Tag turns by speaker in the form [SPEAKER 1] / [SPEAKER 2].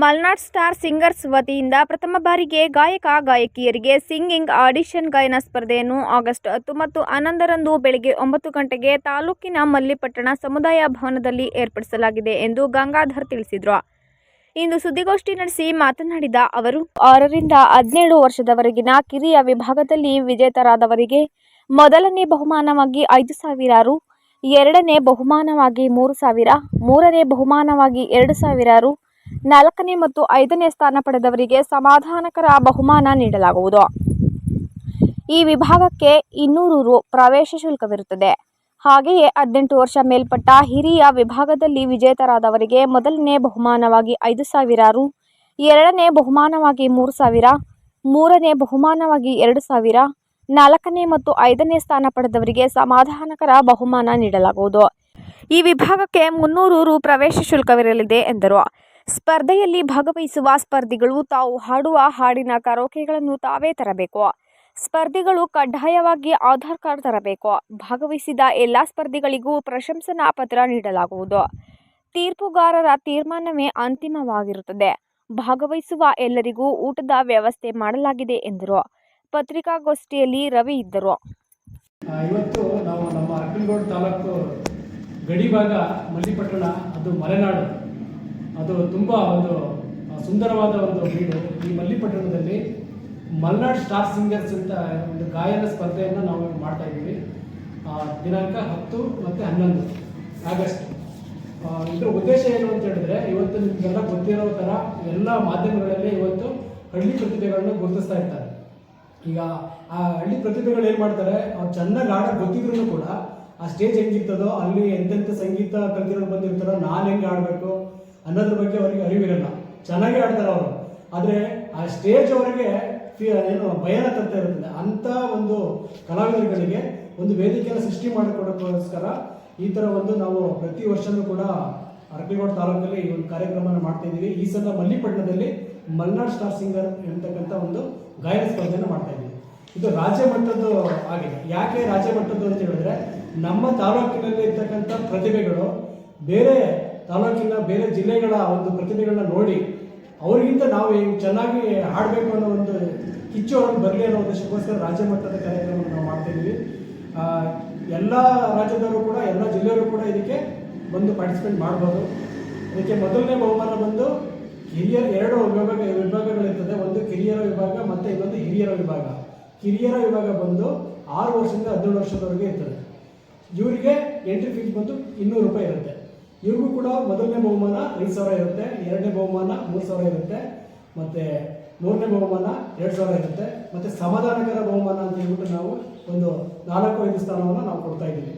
[SPEAKER 1] Malnad star singers ವತಿಯಿಂದ ಪ್ರಥಮ ಬಾರಿಗೆ ಗಾಯಕ, ಗಾಯಕಿಯರಿಗೆ ಸಿಂಗಿಂಗ್ ಆಡಿಷನ್ ಗಾಯನ ಸ್ಪರ್ಧೆಯನ್ನು ಆಗಸ್ಟ್ ಹತ್ತು ಮತ್ತು ಹನ್ನೊಂದರಂದು ಬೆಳಗ್ಗೆ ಒಂಬತ್ತು ಗಂಟೆಗೆ ತಾಲೂಕಿನ ಮಲ್ಲಿಪಟ್ಟಣ ಸಮುದಾಯ ಭವನದಲ್ಲಿ ಏರ್ಪಡಿಸಲಾಗಿದೆ ಎಂದು ಗಂಗಾಧರ್ ತಿಳಿಸಿದರು. ಇಂದು ಸುದ್ದಿಗೋಷ್ಠಿ ನಡೆಸಿ ಮಾತನಾಡಿದ ಅವರು, ಆರರಿಂದ ಹದಿನೇಳು ವರ್ಷದವರೆಗಿನ ಕಿರಿಯ ವಿಭಾಗದಲ್ಲಿ ವಿಜೇತರಾದವರಿಗೆ ಮೊದಲನೇ ಬಹುಮಾನವಾಗಿ ಐದು ಸಾವಿರ ರು ಎರಡನೇ ಬಹುಮಾನವಾಗಿ ಮೂರು ಸಾವಿರ, ಮೂರನೇ ಬಹುಮಾನವಾಗಿ ಎರಡು ಸಾವಿರ ರು ನಾಲ್ಕನೇ ಮತ್ತು ಐದನೇ ಸ್ಥಾನ ಪಡೆದವರಿಗೆ ಸಮಾಧಾನಕರ ಬಹುಮಾನ ನೀಡಲಾಗುವುದು. ಈ ವಿಭಾಗಕ್ಕೆ ಇನ್ನೂರು ರು ಪ್ರವೇಶ ಶುಲ್ಕವಿರುತ್ತದೆ. ಹಾಗೆಯೇ ಹದಿನೆಂಟು ವರ್ಷ ಮೇಲ್ಪಟ್ಟ ಹಿರಿಯ ವಿಭಾಗದಲ್ಲಿ ವಿಜೇತರಾದವರಿಗೆ ಮೊದಲನೇ ಬಹುಮಾನವಾಗಿ ಐದು ಸಾವಿರ ರು, ಎರಡನೇ ಬಹುಮಾನವಾಗಿ ಮೂರು ಸಾವಿರ, ಮೂರನೇ ಬಹುಮಾನವಾಗಿ ಎರಡು ಸಾವಿರ, ನಾಲ್ಕನೇ ಮತ್ತು ಐದನೇ ಸ್ಥಾನ ಪಡೆದವರಿಗೆ ಸಮಾಧಾನಕರ ಬಹುಮಾನ ನೀಡಲಾಗುವುದು. ಈ ವಿಭಾಗಕ್ಕೆ ಮುನ್ನೂರು ರು ಪ್ರವೇಶ ಶುಲ್ಕವಿರಲಿದೆ ಎಂದರು. ಸ್ಪರ್ಧೆಯಲ್ಲಿ ಭಾಗವಹಿಸುವ ಸ್ಪರ್ಧಿಗಳು ತಾವು ಹಾಡುವ ಹಾಡಿನ ಕರೋಕೆಗಳನ್ನು ತಾವೇ ತರಬೇಕು. ಸ್ಪರ್ಧಿಗಳು ಕಡ್ಡಾಯವಾಗಿ ಆಧಾರ್ ಕಾರ್ಡ್ ತರಬೇಕು. ಭಾಗವಹಿಸಿದ ಎಲ್ಲ ಸ್ಪರ್ಧಿಗಳಿಗೂ ಪ್ರಶಂಸನಾ ಪತ್ರ ನೀಡಲಾಗುವುದು. ತೀರ್ಪುಗಾರರ ತೀರ್ಮಾನವೇ ಅಂತಿಮವಾಗಿರುತ್ತದೆ. ಭಾಗವಹಿಸುವ ಎಲ್ಲರಿಗೂ ಊಟದ ವ್ಯವಸ್ಥೆ ಮಾಡಲಾಗಿದೆ ಎಂದರು. ಪತ್ರಿಕಾಗೋಷ್ಠಿಯಲ್ಲಿ ರವಿ ಇದ್ದರು.
[SPEAKER 2] ಇವತ್ತು ನಾವು ನಮ್ಮ ತಾಲೂಕು ಗಡಿಭಾಗ ಮಲ್ಲಿಪಟ್ಟಣ, ಅದು ಮಲೆನಾಡು. ಅದು ತುಂಬ ಒಂದು ಸುಂದರವಾದ ಒಂದು ಬೀಡು. ಈ ಮಲ್ಲಿಪಟ್ಟಣದಲ್ಲಿ ಮಲ್ನಾಡ್ ಸ್ಟಾರ್ ಸಿಂಗರ್ಸ್ ಅಂತ ಒಂದು ಗಾಯನ ಸ್ಪರ್ಧೆಯನ್ನು ನಾವು ಮಾಡ್ತಾ ಇದ್ದೀವಿ. ದಿನಾಂಕ ಹತ್ತು ಮತ್ತು ಹನ್ನೊಂದು ಆಗಸ್ಟ್. ಇದರ ಉದ್ದೇಶ ಏನು ಅಂತ ಹೇಳಿದ್ರೆ, ಇವತ್ತು ನಿಮಗೆಲ್ಲ ಗೊತ್ತಿರೋ ಥರ ಎಲ್ಲ ಮಾಧ್ಯಮಗಳಲ್ಲಿ ಇವತ್ತು ಹಳ್ಳಿ ಪ್ರತಿಭೆಗಳನ್ನು ಗುರುತಿಸ್ತಾ ಇರ್ತಾರೆ. ಈಗ ಆ ಹಳ್ಳಿ ಪ್ರತಿಭೆಗಳು ಏನು ಮಾಡ್ತಾರೆ, ಅವ್ರು ಚೆನ್ನಾಗಿ ಆಡೋಕೆ ಗೊತ್ತಿದ್ರು ಕೂಡ ಆ ಸ್ಟೇಜ್ ಹೆಂಗಿರ್ತದೋ, ಅಲ್ಲಿ ಎಂತೆಂಥ ಸಂಗೀತ ಕಲ್ತಿರೋರು ಬಂದಿರ್ತಾರೋ, ನಾನು ಹೆಂಗೆ ಆಡಬೇಕು ಅನ್ನೋದ್ರ ಬಗ್ಗೆ ಅವರಿಗೆ ಅರಿವಿರಲ್ಲ. ಚೆನ್ನಾಗೇ ಆಡ್ತಾರೆ ಅವರು. ಆದರೆ ಆ ಸ್ಟೇಜ್ ಅವರಿಗೆ ಏನು ಭಯನ ತರ್ತಾ ಇರುತ್ತೆ ಅಂಥ ಒಂದು ಕಲಾವಿದರುಗಳಿಗೆ ಒಂದು ವೇದಿಕೆಯನ್ನು ಸೃಷ್ಟಿ ಮಾಡಿಕೊಡೋಕ್ಕೋಸ್ಕರ ಈ ಥರ ಒಂದು ನಾವು ಪ್ರತಿ ವರ್ಷನೂ ಕೂಡ ಅರಕಲಗೋಡು ತಾಲೂಕಲ್ಲಿ ಈ ಒಂದು ಕಾರ್ಯಕ್ರಮನ ಮಾಡ್ತಾ ಇದ್ದೀವಿ. ಈ ಸಲ ಮಲ್ಲಿಪಟ್ಟಣದಲ್ಲಿ ಮಲ್ನಾಡ್ ಸ್ಟಾರ್ ಸಿಂಗರ್ ಎಂತಕ್ಕಂಥ ಒಂದು ಗಾಯನ ಸ್ಪರ್ಧೆಯನ್ನು ಮಾಡ್ತಾ ಇದ್ದೀವಿ. ಇದು ರಾಜ್ಯ ಮಟ್ಟದ್ದು ಆಗಿದೆ. ಯಾಕೆ ರಾಜ್ಯ ಮಟ್ಟದ್ದು ಅಂತ ಹೇಳಿದ್ರೆ, ನಮ್ಮ ತಾಲೂಕಿನಲ್ಲಿ ಇರ್ತಕ್ಕಂಥ ಪ್ರತಿಭೆಗಳು ಬೇರೆ ತಾಲೂಕಿನ ಬೇರೆ ಜಿಲ್ಲೆಗಳ ಒಂದು ಪ್ರತಿಭೆಗಳನ್ನ ನೋಡಿ ಅವರಿಗಿಂತ ನಾವು ಚೆನ್ನಾಗಿ ಹಾಡಬೇಕು ಅನ್ನೋ ಒಂದು ಕಿಚ್ಚು ಅವ್ರಿಗೆ ಬರಲಿ ಅನ್ನೋ ಉದ್ದೇಶಕ್ಕೋಸ್ಕರ ರಾಜ್ಯ ಮಟ್ಟದ ಕಾರ್ಯಕ್ರಮವನ್ನು ನಾವು ಮಾಡ್ತಾ ಆ, ಎಲ್ಲ ರಾಜ್ಯದವರು ಕೂಡ ಎಲ್ಲ ಜಿಲ್ಲೆಯವರು ಕೂಡ ಇದಕ್ಕೆ ಬಂದು ಪಾರ್ಟಿಸಿಪೇಟ್ ಮಾಡ್ಬೋದು. ಅದಕ್ಕೆ ಮೊದಲನೇ ಬಹುಮಾನ ಬಂದು ಹಿರಿಯರ ಎರಡು ವಿಭಾಗ ವಿಭಾಗಗಳಿರ್ತದೆ. ಒಂದು ಕಿರಿಯರ ವಿಭಾಗ ಮತ್ತು ಇನ್ನೊಂದು ಹಿರಿಯರ ವಿಭಾಗ. ಕಿರಿಯರ ವಿಭಾಗ ಬಂದು ಆರು ವರ್ಷದಿಂದ ಹದಿನೇಳು ವರ್ಷದವರೆಗೆ ಇರ್ತದೆ. ಇವರಿಗೆ ಎಂಟ್ರಿ ಫೀಸ್ ಬಂದು ಇನ್ನೂರು ರೂಪಾಯಿ ಇರುತ್ತೆ. ಇವ್ರಿಗೂ ಕೂಡ ಮೊದಲನೇ ಬಹುಮಾನ ಐದು ಸಾವಿರ ಇರುತ್ತೆ, ಎರಡನೇ ಬಹುಮಾನ ಮೂರು ಸಾವಿರ ಇರುತ್ತೆ, ಮತ್ತು ಮೂರನೇ ಬಹುಮಾನ ಎರಡು ಸಾವಿರ ಇರುತ್ತೆ, ಮತ್ತು ಸಮಾಧಾನಕರ ಬಹುಮಾನ ಅಂತ ಹೇಳ್ಬಿಟ್ಟು ನಾವು ಒಂದು ನಾಲ್ಕು, ಐದು ಸ್ಥಾನವನ್ನು ನಾವು ಕೊಡ್ತಾ ಇದ್ದೀವಿ.